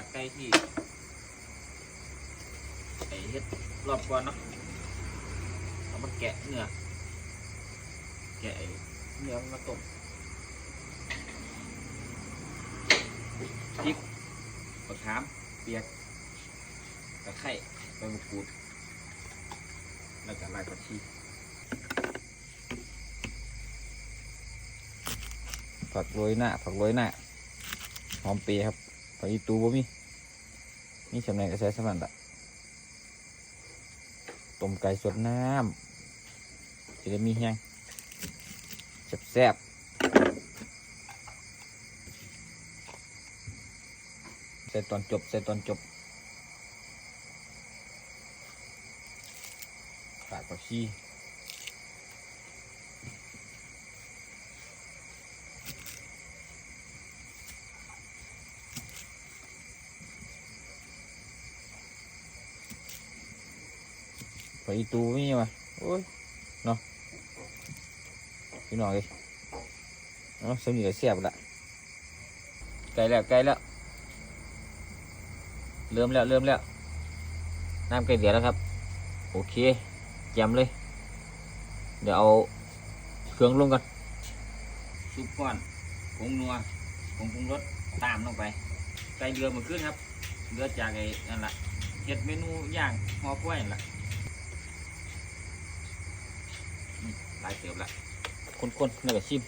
จากไก่ที่ไอเฮ็ดรอบก่อนเนาะเอามาแกะเนื้อ แกะเนื้อมันมาต้มพริกมะขามเปียกตะไคร้ใบมะกรูด แล้วก็รากผักชีผักโรยหน้าผักโรยหน้าหอมเปียครับ ผักอีตูบ่มีนี่สำเนียงกระแสสมันละต้มไก่สดน้ำจะได้มีแห้งแซ่บๆใส่ตอนจบใส่ตอนจบฝากผักชี ผักอีตูไม่มีวะโอ้ยเนาะพี่น้องเลยเนาะสมนีก็แซ่บละไกลแล้วไกลแล้วเริ่มแล้วเริ่มแล้วน้ำใกล้เดือดแล้วครับ โอเคแจมเลย เดี๋ยวเอาเครื่องลงกันซุปก้อนผงนัวผงปรุงรสตามลงไปไก่เดือดมาขึ้นครับเดือดจากไอ้นั่นแหละเห็ดเมนูย่างหอกล้วยนั่นแหละอืม หลายเติบละคนๆแล้วก็ชิม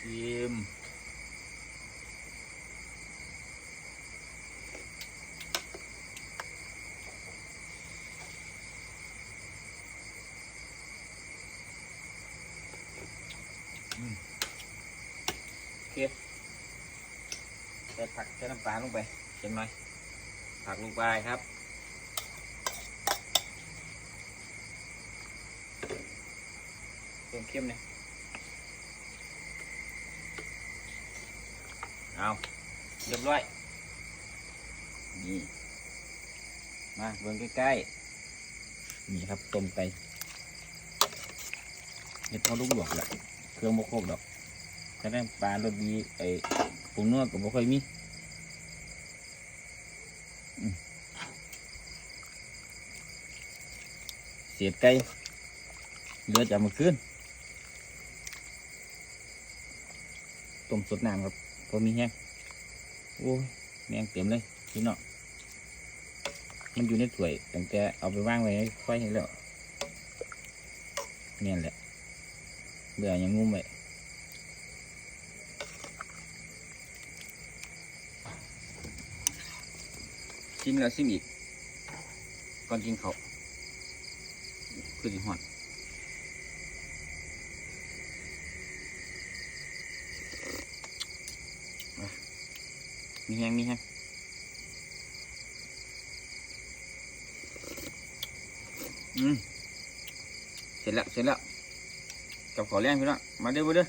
ชิมโอเคใส่ผักใส่น้ำปลาลงไปเค็มหน่อย ผักลงไปครับเติมเค็มเนี่ยเอาเรียบร้อย นี่ มาเบิ่งใกล้ๆ นี่ครับต้มไก่เห็ดพอลูกหลวกแหละเครื่องบกครบดอก แต่ได้ปลารสดีไอ้ปรุงนัวก็บ่ค่อยมีเสียบไก่เลือจากเมื่อคืนต้มสดน้ำครับพอมีแห้งโอ้ยแมงเต็มเลยพี่น้องมันอยู่ในถ้วยตั้งแต่เอาไปวางไว้ในไฟให้แล้วเนี่ยแหละเบื่อยังงุ้มไว้ ชิมแล้วชิมอีก ก่อนกินเขาคือสิหอนมีแห้งมีแห้งอืมเสร็จแล้วเสร็จแล้วกับขอแรงพี่น้องมาเด้อมาเด้อ